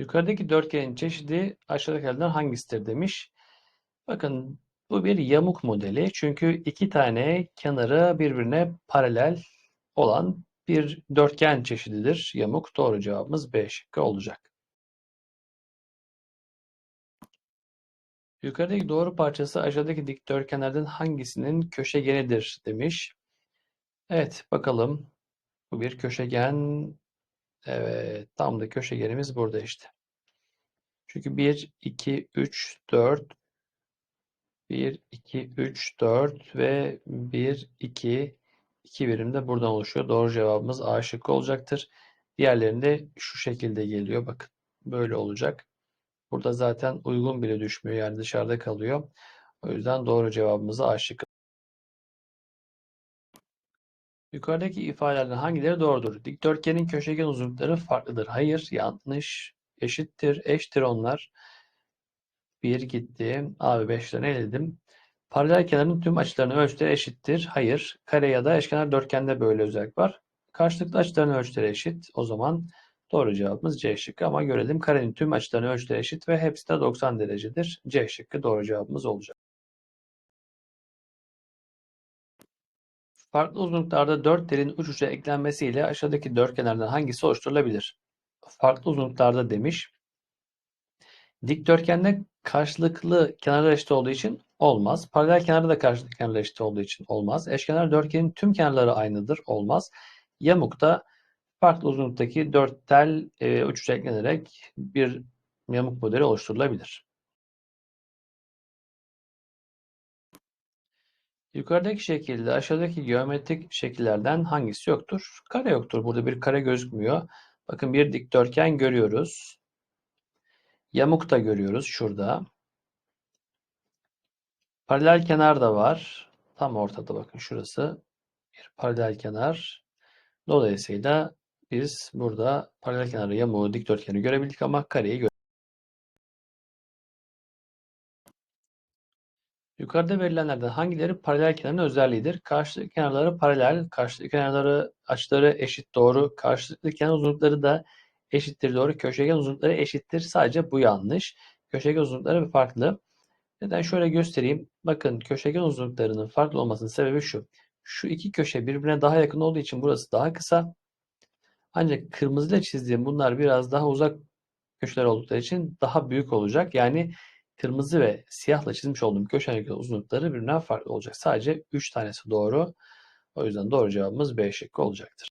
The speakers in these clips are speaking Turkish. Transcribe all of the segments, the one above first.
Yukarıdaki dörtgenin çeşidi aşağıdakilerden hangisidir demiş. Bakın bu bir yamuk modeli. Çünkü iki tane kenarı birbirine paralel olan bir dörtgen çeşididir. Yamuk doğru cevabımız B şıkkı olacak. Yukarıdaki doğru parçası aşağıdaki dikdörtgenlerden hangisinin köşegenidir demiş. Evet bakalım. Bu bir köşegen. Evet tam da köşegenimiz burada işte. Çünkü 1, 2, 3, 4 1, 2, 3, 4 ve 1, 2 2 birim de buradan oluşuyor. Doğru cevabımız A şıkkı olacaktır. Diğerlerinde şu şekilde geliyor. Bakın böyle olacak. Burada zaten uygun bile düşmüyor. Yani dışarıda kalıyor. O yüzden doğru cevabımız A şıkkı. Yukarıdaki ifadelerden hangileri doğrudur? Dikdörtgenin köşegen uzunlukları farklıdır. Hayır, yanlış, eşittir, eşittir onlar. 1 gitti. A ve 5'lerini eledim. Paralel kenarın tüm açılarının ölçüleri eşittir. Hayır. Kare ya da eşkenar dörtgende böyle özellik var. Karşılıklı açıların ölçüleri eşit. O zaman doğru cevabımız C şıkkı ama görelim. Karenin tüm açılarının ölçüleri eşit ve hepsi de 90 derecedir. C şıkkı doğru cevabımız olacak. Farklı uzunluklarda dört telin uç uca eklenmesiyle aşağıdaki dörtgenlerden hangisi oluşturulabilir? Farklı uzunluklarda demiş. Dikdörtgende karşılıklı kenarlar eşit olduğu için olmaz. Paralel kenarda da karşılıklı kenarlar eşit olduğu için olmaz. Eşkenar dörtgenin tüm kenarları aynıdır. Olmaz. Yamukta farklı uzunluktaki dört tel e, uç eklenerek bir yamuk modeli oluşturulabilir. Yukarıdaki şekilde aşağıdaki geometrik şekillerden hangisi yoktur? Kare yoktur. Burada bir kare gözükmüyor. Bakın bir dikdörtgen görüyoruz. Yamuk da görüyoruz şurada. Paralel kenar da var. Tam ortada bakın şurası. Bir paralel kenar. Dolayısıyla biz burada paralel kenarı, yamuğu, dikdörtgeni görebildik ama kareyi göremedik. Yukarıda verilenlerden hangileri paralel kenarın özelliğidir? Karşılıklı kenarları paralel, karşılıklı kenarları açıları eşit doğru, karşılıklı kenar uzunlukları da eşittir doğru, köşegen uzunlukları eşittir. Sadece bu yanlış. Köşegen uzunlukları farklı. Neden? Şöyle göstereyim. Bakın köşegen uzunluklarının farklı olmasının sebebi şu. Şu iki köşe birbirine daha yakın olduğu için burası daha kısa. Ancak kırmızıyla çizdiğim bunlar biraz daha uzak köşeler oldukları için daha büyük olacak. Yani kırmızı ve siyahla çizmiş olduğum köşenin uzunlukları birbirinden farklı olacak. Sadece 3 tanesi doğru. O yüzden doğru cevabımız B şıkkı olacaktır.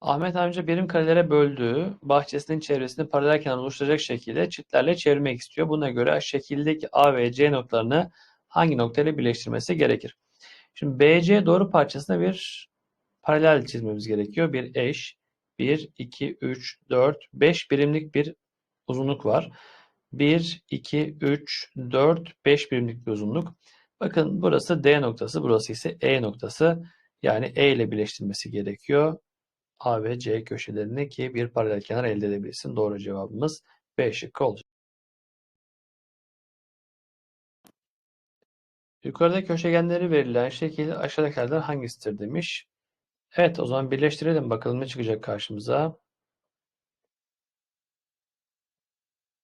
Ahmet amca birim karelere böldüğü bahçesinin çevresini paralel kenar oluşturacak şekilde çitlerle çevirmek istiyor. Buna göre şekildeki A ve C noktalarını hangi noktayla birleştirmesi gerekir? Şimdi BC doğru parçasına bir paralel çizmemiz gerekiyor. Bir eş, 1, 2, 3, 4, 5 birimlik bir uzunluk var. 1, 2, 3, 4, 5 birimlik bir uzunluk. Bakın burası D noktası, burası ise E noktası. Yani E ile birleştirmesi gerekiyor. A ve C köşelerini ki bir paralel kenar elde edebilsin. Doğru cevabımız B şıkkı olacak. Yukarıda köşegenleri verilen şekil aşağıdakilerden hangisidir demiş. Evet o zaman birleştirelim bakalım ne çıkacak karşımıza.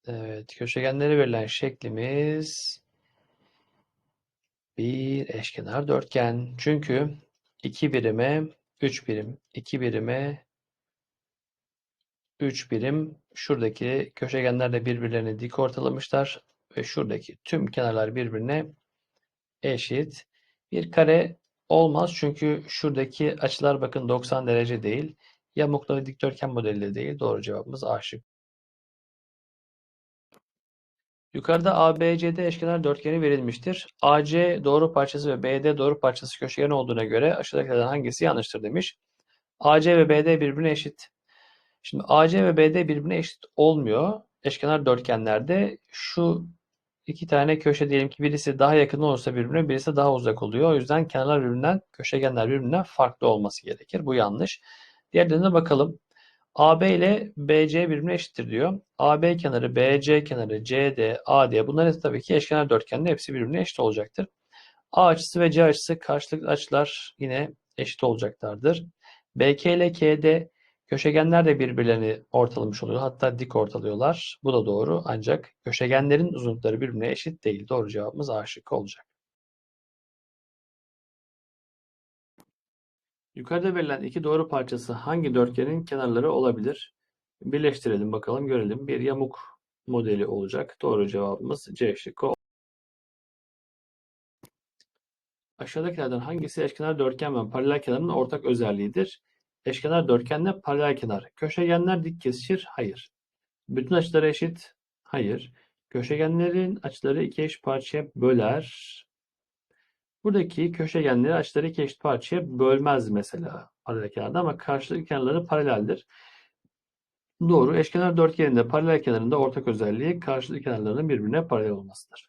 Evet köşegenleri verilen şeklimiz bir eşkenar dörtgen. Çünkü 2 birime 3 birim, 2 birime 3 birim. Şuradaki köşegenler de birbirlerini dik ortalamışlar ve şuradaki tüm kenarlar birbirine eşit. Bir kare olmaz çünkü şuradaki açılar bakın 90 derece değil. Yamuklu ve dikdörtgen modeli de değil. Doğru cevabımız A şık. Yukarıda ABCD eşkenar dörtgeni verilmiştir. AC doğru parçası ve BD doğru parçası köşegen olduğuna göre aşağıdakilerden hangisi yanlıştır demiş. AC ve BD birbirine eşit. Şimdi AC ve BD birbirine eşit olmuyor. Eşkenar dörtgenlerde şu iki tane köşe diyelim ki birisi daha yakın olursa birbirine birisi daha uzak oluyor. O yüzden kenarlar birbirinden, köşegenler birbirinden farklı olması gerekir. Bu yanlış. Diğerlerine bakalım. AB ile BC birbirine eşittir diyor. AB kenarı, BC kenarı, CD, AD bunların tabii ki eşkenar dörtgende hepsi birbirine eşit olacaktır. A açısı ve C açısı karşılıklı açılar yine eşit olacaklardır. BK ile KD Köşegenler de birbirlerini ortalamış oluyor. Hatta dik ortalıyorlar. Bu da doğru. Ancak köşegenlerin uzunlukları birbirine eşit değil. Doğru cevabımız A şıkkı olacak. Yukarıda verilen iki doğru parçası hangi dörtgenin kenarları olabilir? Birleştirelim bakalım görelim. Bir yamuk modeli olacak. Doğru cevabımız C şıkkı. Aşağıdakilerden hangisi eşkenar dörtgen ve paralel kenarın ortak özelliğidir? Eşkenar dörtgenle paralel kenar. Köşegenler dik kesişir? Hayır. Bütün açıları eşit? Hayır. Köşegenlerin açıları iki eş parçaya böler. Buradaki köşegenleri açıları iki eşit parçaya bölmez mesela paralel kenarda ama karşılıklı kenarları paraleldir. Doğru. Eşkenar dörtgenin de paralel kenarında ortak özelliği karşılıklı kenarlarının birbirine paralel olmasıdır.